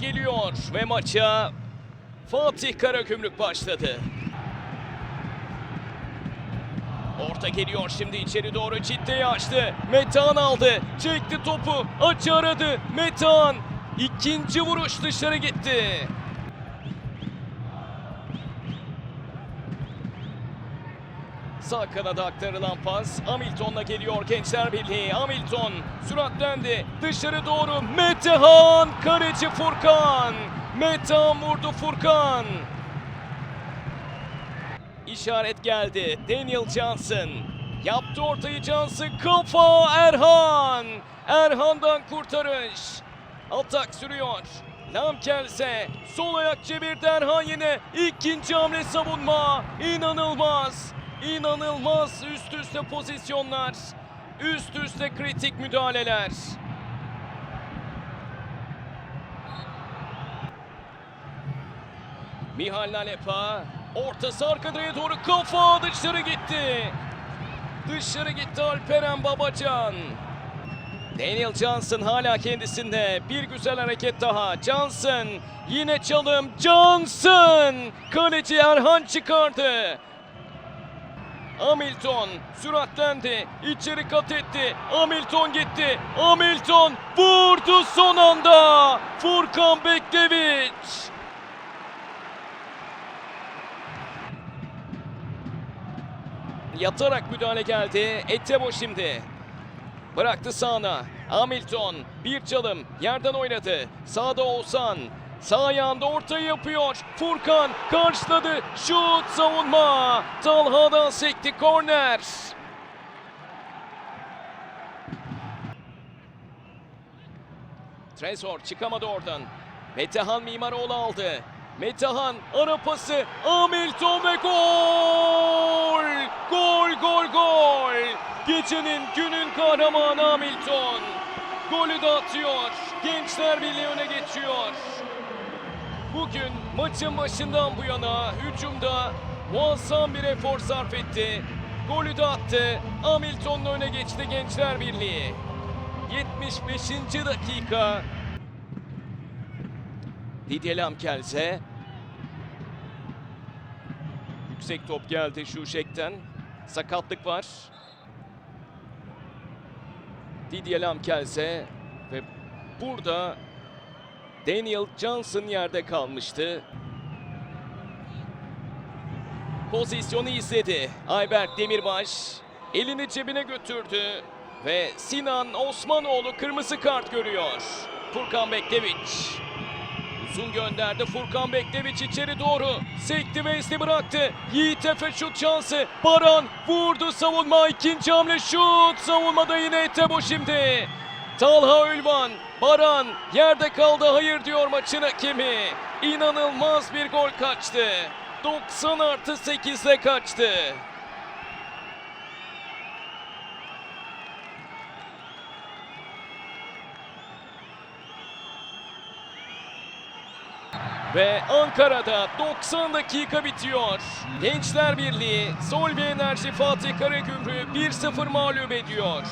geliyor ve maça Fatih Karagümrük başladı. Orta geliyor şimdi içeri doğru ciddiye açtı. Metehan aldı. Çekti topu. Açı aradı. Metehan. ikinci vuruş dışarı gitti. Sağ kanada aktarılan pas. Hamilton'la geliyor Gençler Birliği. Hamilton süratlendi. Dışarı doğru Metehan. Kaleci Furkan. Metehan vurdu Furkan. İşaret geldi. Daniel Johnson. Yaptı ortayı Johnson. Kafa Erhan. Erhan'dan kurtarış. Atak sürüyor. Lamkelse sol ayak çevirdi Erhan yine. ikinci hamle savunma. İnanılmaz. İnanılmaz üst üste pozisyonlar. Üst üste kritik müdahaleler. Mihal Lalepa ortası arka direğe doğru kafa dışarı gitti. Dışarı gitti Alperen Babacan. Daniel Johnson hala kendisinde. Bir güzel hareket daha. Johnson yine çalım. Johnson kaleci Erhan çıkardı. Hamilton süratlendi. içeri kat etti. Hamilton gitti. Hamilton vurdu son anda. Furkan Bekleviç. Yatarak müdahale geldi. Ettebo şimdi. Bıraktı sağına. Hamilton bir çalım yerden oynadı. Sağda Oğuzhan. Sağ ayağında ortayı yapıyor. Furkan karşıladı. Şut savunma. Talha'dan sekti korner. Trezor çıkamadı oradan. Metehan Mimaroğlu aldı. Metehan ara pası. Hamilton ve gol! Gol gol gol! Gecenin günün kahramanı Hamilton. Golü de atıyor. Gençler Birliği öne geçiyor. Bugün maçın başından bu yana hücumda muazzam bir efor sarf etti. Golü de attı. Hamilton'la öne geçti Gençler Birliği. 75. dakika. Didier Lamkelze. Yüksek top geldi Şuşek'ten. Sakatlık var. Didier Lamkelze ve burada Daniel Johnson yerde kalmıştı. Pozisyonu izledi. Ayberk Demirbaş elini cebine götürdü ve Sinan Osmanoğlu kırmızı kart görüyor. Furkan Bekleviç uzun gönderdi Furkan Bekleviç içeri doğru sekti Wesley bıraktı. Yiğit Efe şut şansı. Baran vurdu savunma ikinci hamle şut savunmada yine Etebo şimdi. Talha Ülvan, Baran yerde kaldı hayır diyor maçın hakemi. İnanılmaz bir gol kaçtı. 90 artı 8'le kaçtı. Ve Ankara'da 90 dakika bitiyor. Gençler Birliği, Solvi Enerji Fatih Karagümrük'ü 1-0 mağlup ediyor.